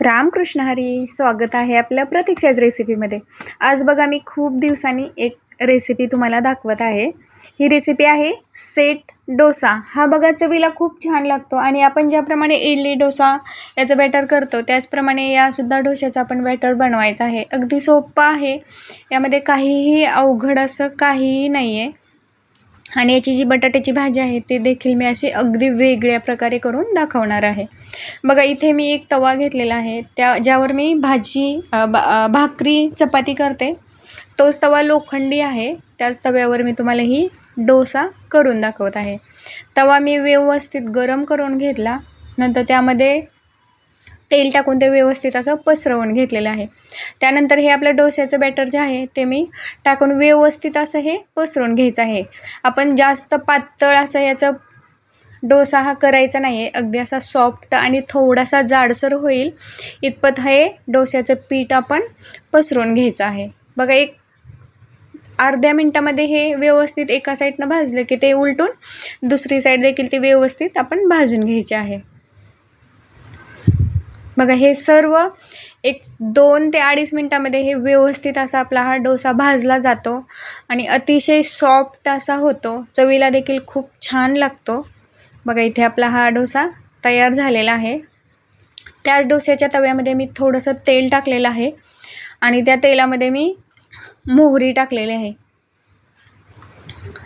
रामकृष्ण हरी स्वागत आहे आपल्या प्रतीक्षाच रेसिपीमध्ये आज बघा मी खूप दिवसांनी एक रेसिपी तुम्हाला दाखवत आहे. ही रेसिपी आहे सेट डोसा. हा बघा चवीला खूप छान लागतो आणि आपण ज्याप्रमाणे इडली डोसा याचं बॅटर करतो त्याचप्रमाणे यासुद्धा डोशाचा आपण बॅटर बनवायचा आहे. अगदी सोपं आहे. यामध्ये काहीही अवघड असं काहीही नाही आहे आणि याची जी बटाट्याची भाजी आहे ते देखील मी अशी अगदी वेगळ्या प्रकारे करून दाखवणार आहे. बघा इथे मी एक तवा घेतलेला आहे. त्या ज्यावर मी भाजी बा भाकरी चपाती करते. तोच तवा लोखंडी आहे. त्याच तव्यावर मी तुम्हाला ही डोसा करून दाखवत आहे. तवा मी व्यवस्थित गरम करून घेतला. नंतर त्यामध्ये तेल टाकून ते व्यवस्थित असं पसरवून घेतलेलं आहे. त्यानंतर हे आपलं डोस्याचं बॅटर जे आहे ते मी टाकून व्यवस्थित असं हे पसरवून घ्यायचं आहे. आपण जास्त पातळ असं याचं डोसा हा करायचा नाही आहे अगदी असा सॉफ्ट आणि थोडासा जाडसर होईल इतपत हे डोस्याचं पीठ आपण पसरून घ्यायचं आहे. बघा एक अर्ध्या मिनटामध्ये हे व्यवस्थित एका साईडनं भाजलं की ते उलटून दुसरी साईड देखील ते व्यवस्थित आपण भाजून घ्यायचे आहे. बघा हे सर्व एक दोन ते अडीच मिनटामध्ये हे व्यवस्थित असा आपला हा डोसा भाजला जातो आणि अतिशय सॉफ्ट असा होतो. चवीला देखील खूप छान लागतो. बघा इथे आपला हा डोसा तयार झालेला आहे. त्याच डोस्याच्या तव्यामध्ये मी थोडंसं तेल टाकलेलं आहे आणि त्या तेलामध्ये मी मोहरी टाकलेली आहे.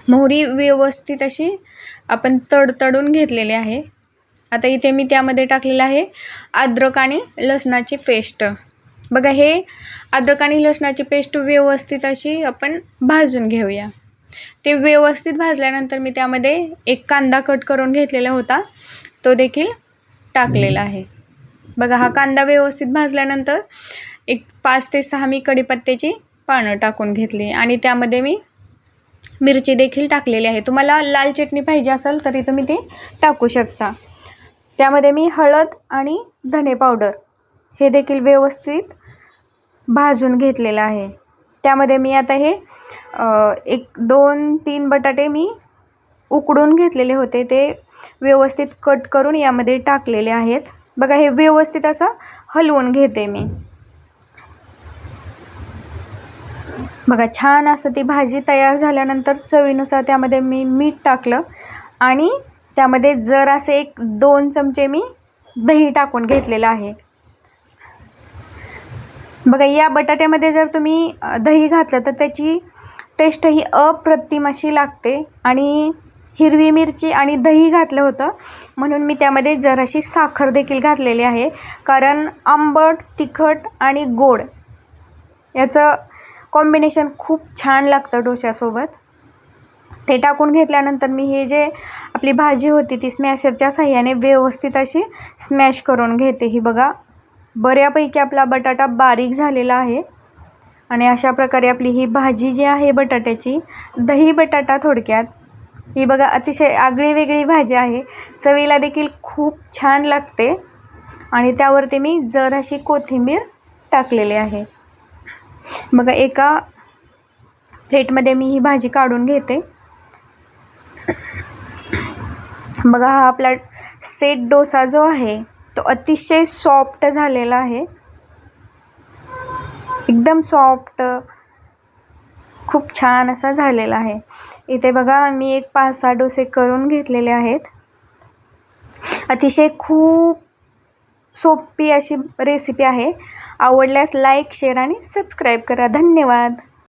मोहरी व्यवस्थित अशी आपण तडतडून घेतलेली आहे. आता इथे मी त्यामध्ये टाकलेलं आहे अद्रक आणि लसणाची पेस्ट. बघा हे अद्रक आणि लसणाची पेस्ट व्यवस्थित अशी आपण भाजून घेऊया. ते व्यवस्थित भाजल्यानंतर मी त्यामध्ये एक कांदा कट करून घेतलेला होता तो देखील टाकलेला आहे. बघा हा कांदा व्यवस्थित भाजल्यानंतर एक पाच ते सहा मी कढीपत्त्याची पानं टाकून घेतली आणि त्यामध्ये मी मिरची देखील टाकलेली आहे. तुम्हाला लाल चटणी पाहिजे असेल तरी तुम्ही ते टाकू शकता. त्यामध्ये मी हळद आणि धने पावडर हे देखील व्यवस्थित भाजून घेतलेलं आहे. त्यामध्ये मी आता हे एक दोन तीन बटाटे मी उकडून घेतलेले होते. ते व्यवस्थित कट करून यामध्ये टाकलेले आहेत. बघा हे व्यवस्थित असं हलवून घेते मी. बघा छान असं ती भाजी तयार झाल्यानंतर चवीनुसार त्यामध्ये मी मीठ टाकलं आणि त्यामध्ये जरासे एक दोन चमचे मी दही टाकून घेतलेलं आहे. बघा या बटाट्यामध्ये जर तुम्ही दही घातलं तर त्याची टेस्ट ही अप्रतिम अशी लागते आणि हिरवी मिरची आणि दही घातलं होतं म्हणून मी त्यामध्ये जराशी साखर देखील घातलेली आहे. कारण आंबट तिखट आणि गोड याचं कॉम्बिनेशन खूप छान लागतं डोश्यासोबत. ते टाकून घेतल्यानंतर मी हे जे आपली भाजी होती ती स्मॅशरच्या साह्याने व्यवस्थित अशी स्मॅश करून घेते. ही बघा बऱ्यापैकी आपला बटाटा बारीक झालेला आहे. आणि अशा प्रकारे आपली ही भाजी जी आहे बटाट्याची दही बटाटा थोडक्यात. ही बघा अतिशय आगळी वेगळी भाजी आहे. चवीला देखील खूप छान लागते. आणि त्यावरती मी जराशी कोथिंबीर टाकलेली आहे. बघा एका प्लेटमध्ये मी ही भाजी काढून घेते. बघा हा आपला सेट डोसा जो आहे तो अतिशय सॉफ्ट झालेला आहे. एकदम सॉफ्ट खूप छान असा झालेला आहे. इथे बघा मी एक पाच सहा डोसे करून घेतलेले आहेत. अतिशय खूप सोपी अशी रेसिपी आहे. आवडल्यास लाईक शेअर आणि सबस्क्राईब करा. धन्यवाद!